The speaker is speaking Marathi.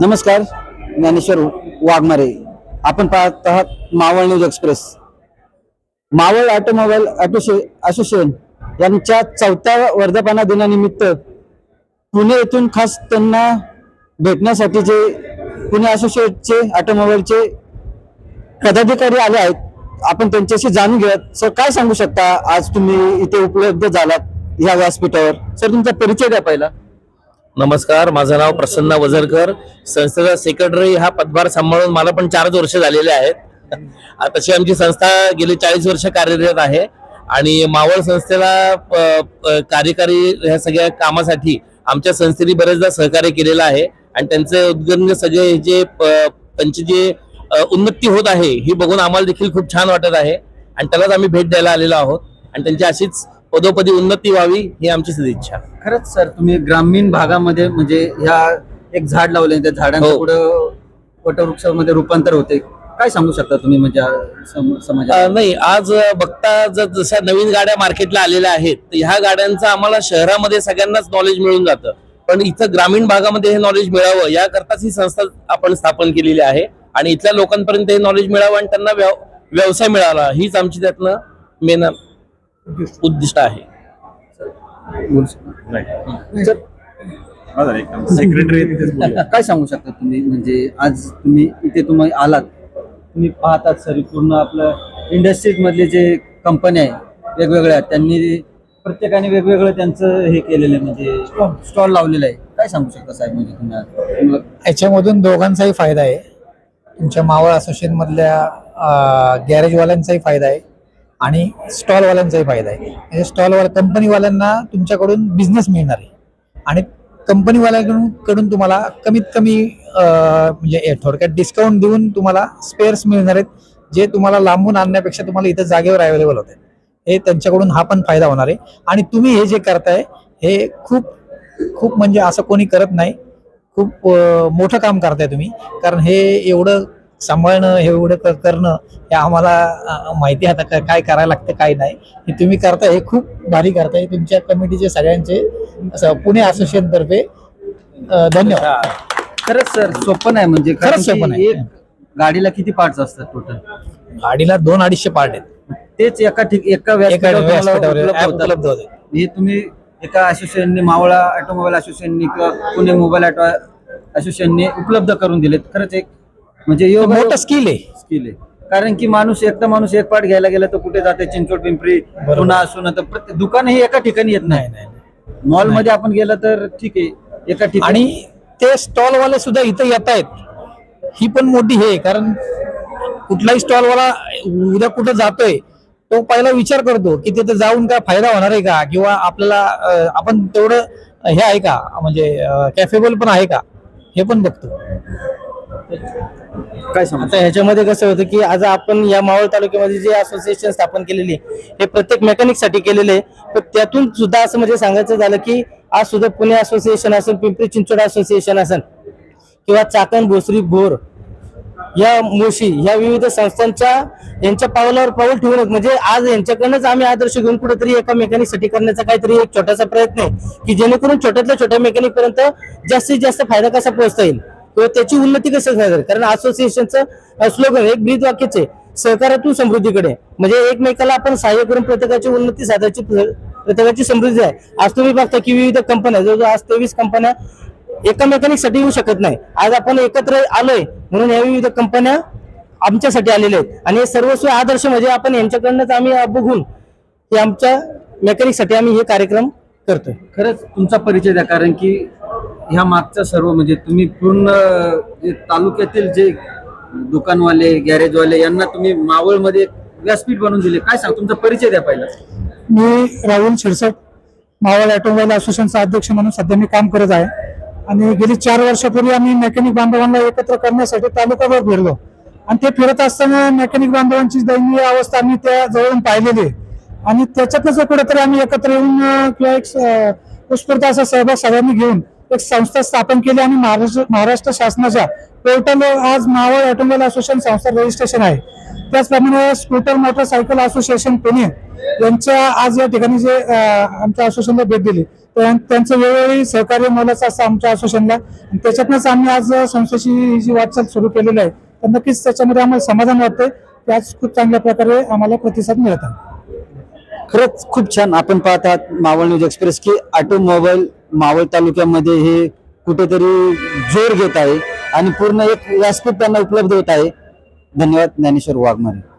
नमस्कार ज्ञानेश्वर वाघमारे. आपण पाहत आहात Maval news express. Maval automobile असोसिए association यांच्या चौथ्या वर्धापना दिनानिमित्त पुणे येथून खास त्यांना भेटण्यासाठी जे पुणे असोसिएटचे ऑटोमोबाईलचे पदाधिकारी आले आहेत आपण त्यांच्याशी जाणून घेऊयात. सर काय सांगू शकता? आज तुम्ही इथे उपलब्ध झालात या व्यासपीठावर. सर तुमचा परिचय द्या पहिला. नमस्कार माझं नाव प्रसन्न वझरकर संस्थेचा सेक्रेटरी हा पदभार सांभाळून मला पण चारच वर्ष झालेले आहेत. तशी आमची संस्था गेली चाळीस वर्ष कार्यरत आहे. आणि मावळ संस्थेला प- कार्यकारी ह्या सगळ्या कामासाठी आमच्या संस्थेने बरेचदा सहकार्य केलेलं आहे. आणि त्यांचे उद्गम सगळे जे प- त्यांची जे उन्नती होत आहे ही बघून आम्हाला देखील खूप छान वाटत आहे. आणि त्यालाच आम्ही भेट द्यायला आलेलो आहोत. आणि त्यांची अशीच पदोपदी उन्नती व्हावी ही आमची सदिच्छा खरंच सर तुम्ही ग्रामीण भागामध्ये म्हणजे ह्या एक झाड लावले त्या झाडांचं हो. पुढं वटवृक्षामध्ये रूपांतर होते. काय सांगू शकता तुम्ही म्हणजे सम- अ, समाजाला नाही आज बघता ज- जशा नवीन गाड्या मार्केटला आलेल्या आहेत तर ह्या गाड्यांचं आम्हाला शहरामध्ये सगळ्यांनाच नॉलेज मिळून जातं. पण इथं ग्रामीण भागामध्ये हे नॉलेज मिळावं याकरताच ही संस्था आपण स्थापन केलेली आहे. आणि इथल्या लोकांपर्यंत हे नॉलेज मिळावं आणि त्यांना व्यव- व्यवसाय मिळाला हीच आमची त्यातनं मेन उद्दिष्ट. आहे. काय सांगू शकता तुम्ही? म्हणजे आज तुम्ही इथे तुम्ही आलात. तुम्ही पाहतात सर पूर्ण आपलं इंडस्ट्रीज मधले जे कंपन्या आहे वेगवेगळ्या त्यांनी प्रत्येकाने वेगवेगळं त्यांचं हे केलेलं आहे म्हणजे स्टॉल लावलेला आहे. काय सांगू शकता साहेब म्हणजे तुम्ही याच्यामधून दोघांचाही फायदा आहे. तुमच्या मावळ असोसिएशन मधल्या गॅरेजवाल्यांचाही फायदा आहे. आणि स्टॉलवाल्यांचाही फायदा आहे. म्हणजे स्टॉलवाला कंपनीवाल्यांना तुमच्याकडून बिझनेस मिळणार आहे. आणि कंपनीवाल्याकडून कडून तुम्हाला कमीत कमी म्हणजे थोडक्यात डिस्काउंट देऊन तुम्हाला स्पेअर्स मिळणार आहेत जे तुम्हाला लांबून आणण्यापेक्षा तुम्हाला इथं जागेवर अवेलेबल होते. हे त्यांच्याकडून हा पण फायदा होणार आहे. आणि तुम्ही हे जे करताय हे खूप खूप म्हणजे असं कोणी करत नाही. खूप मोठं काम करताय तुम्ही. कारण हे एवढं सांभाळणं हे एवढं करणं हे आम्हाला माहिती आता का- काय करायला लागतं काय नाही. हे तुम्ही करताय हे खूप भारी करताय तुमच्या कमिटीचे सगळ्यांचे पुणे असोसिएशन तर्फे धन्यवाद. खरंच सर सोपं नाही म्हणजे खरंच सोपं नाही. गाडीला किती पार्ट्स असतात टोटल गाडीला दोन अडीचशे पार्ट आहेत. तेच एका ठिक एका उपलब्ध होते. हे तुम्ही एका असोसिएशनने मावळा ऑटोमोबाईल असोसिएशनने किंवा पुणे मोबाईल ऑटो असोसिएशनने उपलब्ध करून दिलेत. खरंच एक म्हणजे योग मोठं स्किल आहे. स्किल आहे. कारण की माणूस एकटा माणूस एक पार्ट घ्यायला गेला तर कुठे जाते? चिंचवड पिंपरी पुन्हा असून तर प्रत्येक दुकान हे एका ठिकाणी येत नाही. नाही नाही मॉलमध्ये आपण गेलं तर ठीक आहे एका ठिकाणी. आणि ते स्टॉलवाले सुद्धा इथं येत आहेत. ही पण मोठी हे आहे, कारण कुठलाही स्टॉलवाला उद्या कुठं जातोय तो पहिला विचार करतो की तिथे जाऊन काय फायदा होणार आहे का? किंवा आपल्याला अं, आपण तेवढं हे आहे का? म्हणजे कॅफेबल पण आहे का? हे पण बघतो. काय आता ह्याच्यामध्ये कसं होतं की आज आपण या मावळ तालुक्यामध्ये जे असोसिएशन स्थापन केलेली आहे, हे प्रत्येक मेकॅनिकसाठी केलेले आहे. पण त्यातून सुद्धा असं म्हणजे सांगायचं झालं की आज सुद्धा पुणे असोसिएशन असेल पिंपरी चिंचवड असोसिएशन असेल किंवा चाकण भोसरी भोर या मुळशी या विविध संस्थांच्या यांच्या पावलावर पाऊल ठेवून म्हणजे आज यांच्याकडनंच आम्ही आदर्श घेऊन कुठेतरी एका मेकॅनिकसाठी करण्याचा काहीतरी एक छोटासा प्रयत्न आहे की जेणेकरून छोट्यातल्या छोट्या मेकॅनिक पर्यंत जास्तीत जास्त फायदा कसा पोहोचता येईल. किंवा त्याची उन्नती कशी झाली कारण असोसिएशनचं स्लोगन एक ब्रीद वाक्यच आहे सहकारातून समृद्धीकडे म्हणजे एकमेकाला आपण सहाय्य करून प्रत्येकाची उन्नती साधायची प्रत्येकाची समृद्धी आहे. आज तुम्ही बघता की विविध कंपन्या जवळजवळ आज तेवीस कंपन्या एका येऊ शकत नाही. आज आपण एकत्र आलोय म्हणून या विविध कंपन्या आमच्यासाठी आलेल्या आहेत. आणि हे सर्वस्व आदर्श म्हणजे आपण यांच्याकडनंच आम्ही बघून की आमच्या मेकॅनिकसाठी आम्ही हे कार्यक्रम करतोय. खरंच तुमचा परिचय द्या कारण की ह्या मागचा सर्व म्हणजे तुम्ही पूर्ण जे तालुक्यातील जे दुकानवाले गॅरेजवाले यांना तुम्ही मावळमध्ये व्यासपीठ बनवून दिले. काय सांग तुमचा परिचय द्या पहिला. मी राहुल शिरसट मावळ ऑटोमोबाईल असोसिएशनचा अध्यक्ष म्हणून सध्या मी काम करत आहे. आणि गेली चार वर्षापूर्वी आम्ही मेकॅनिक बांधवांना एकत्र करण्यासाठी तालुकाभर फिरलो. आणि ते फिरत असताना मेकॅनिक बांधवांची दयनीय अवस्था आम्ही त्या जवळून पाहिलेली आहे. आणि त्याच्यातच कुठेतरी आम्ही एकत्र येऊन किंवा एक उत्स्फूर्त असा सहभाग सगळ्यांनी घेऊन एक संस्था स्थापन केली आणि महाराष्ट्र महाराष्ट्र शासनाच्या पोर्टल आज मावळ ऑटोमोबाईल असोसिएशन संस्था रजिस्ट्रेशन आहे. त्याचप्रमाणे स्कूटर मोटरसायकल असोसिएशन पुणे यांच्या आज या ठिकाणी जे आमच्या असोसिएशनला भेट दिली. त्यांचं वेळोवेळी सहकार्य मोलाचं असतं आमच्या असोसिएशनला. त्याच्यातनंच आम्ही आज संस्थेची ही जी वाटचाल सुरू केलेली आहे तर नक्कीच त्याच्यामध्ये आम्हाला समाधान वाटतंय. की आज खूप चांगल्या प्रकारे आम्हाला प्रतिसाद मिळत आहे. खरंच खूप छान आपण पाहत आहात मावळ न्यूज एक्सप्रेस की ऑटोमोबाईल मावळ तालुक्यामध्ये हे कुठेतरी जोर घेत आहे आणि पूर्ण एक व्यासपीठ त्यांना उपलब्ध होत आहे. धन्यवाद ज्ञानेश्वर वाघमारे.